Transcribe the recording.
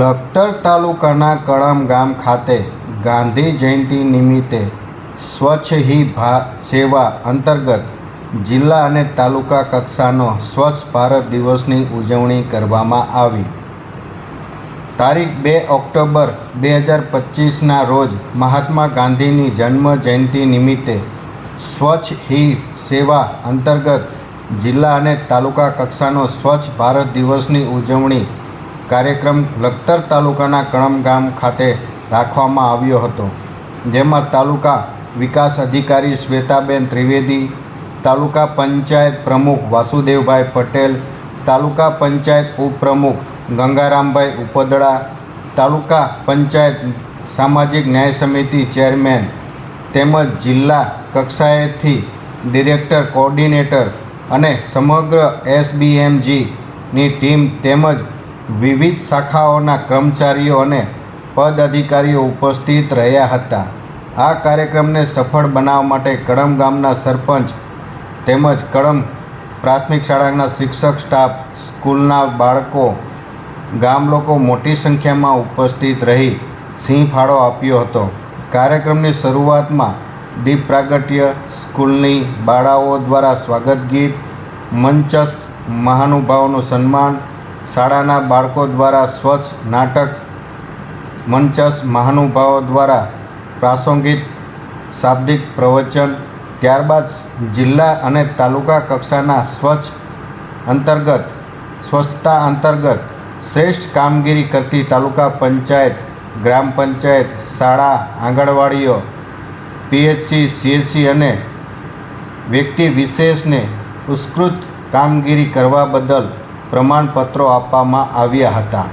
લખતર તાલુકાના કળમ ગામ ખાતે ગાંધી જયંતિ નિમિત્તે સ્વચ્છ હી ભા સેવા અંતર્ગત જિલ્લા અને તાલુકા કક્ષાનો સ્વચ્છ ભારત દિવસની ઉજવણી કરવામાં આવી. તારીખ બે ઓક્ટોબર બે હજાર પચીસના રોજ મહાત્મા ગાંધીની જન્મ જયંતિ નિમિત્તે સ્વચ્છ હી સેવા અંતર્ગત જિલ્લા અને તાલુકા કક્ષાનો સ્વચ્છ ભારત દિવસની ઉજવણી કાર્યક્રમ લખતર તાલુકાના કણમ ગામ ખાતે રાખવામાં આવ્યો હતો. જેમાં તાલુકા વિકાસ અધિકારી શ્વેતાબેન ત્રિવેદી, તાલુકા પંચાયત પ્રમુખ વાસુદેવભાઈ પટેલ, તાલુકા પંચાયત ઉપપ્રમુખ ગંગારામભાઈ ઉપદડા તાલુકા પંચાયત સામાજિક ન્યાય સમિતિ ચેરમેન તેમજ જિલ્લા કક્ષાએથી ડિરેક્ટર કોર્ડિનેટર અને સમગ્ર એસબીએમજીની ટીમ તેમજ વિવિધ શાખાઓના કર્મચારીઓ અને પદ અધિકારીઓ ઉપસ્થિત રહ્યા હતા. આ કાર્યક્રમને સફળ બનાવવા માટે કડમ ગામના સરપંચ તેમજ કડમ પ્રાથમિક શાળાના શિક્ષક, સ્ટાફ, સ્કૂલના બાળકો, ગામ લોકો મોટી સંખ્યામાં ઉપસ્થિત રહી સિંહ ફાળો આપ્યો હતો. કાર્યક્રમની શરૂઆતમાં દીપ પ્રાગટ્ય સ્કૂલની બાળાઓ દ્વારા સ્વાગત ગીત, મંચસ્થ મહાનુભાવોનું સન્માન, શાળાના બાળકો દ્વારા સ્વચ્છ નાટક, મંચસ્થ મહાનુભાવો દ્વારા પ્રાસંગિક શાબ્દિક પ્રવચન, ત્યારબાદ જિલ્લા અને તાલુકા કક્ષાના સ્વચ્છ અંતર્ગત, સ્વચ્છતા અંતર્ગત શ્રેષ્ઠ કામગીરી કરતી તાલુકા પંચાયત, ગ્રામ પંચાયત, શાળા, આંગણવાડીઓ પીએચસી સીએચસી અને વ્યક્તિ વિશેષને ઉત્કૃત કામગીરી કરવા બદલ પ્રમાણપત્રો આપવામાં આવ્યા હતા.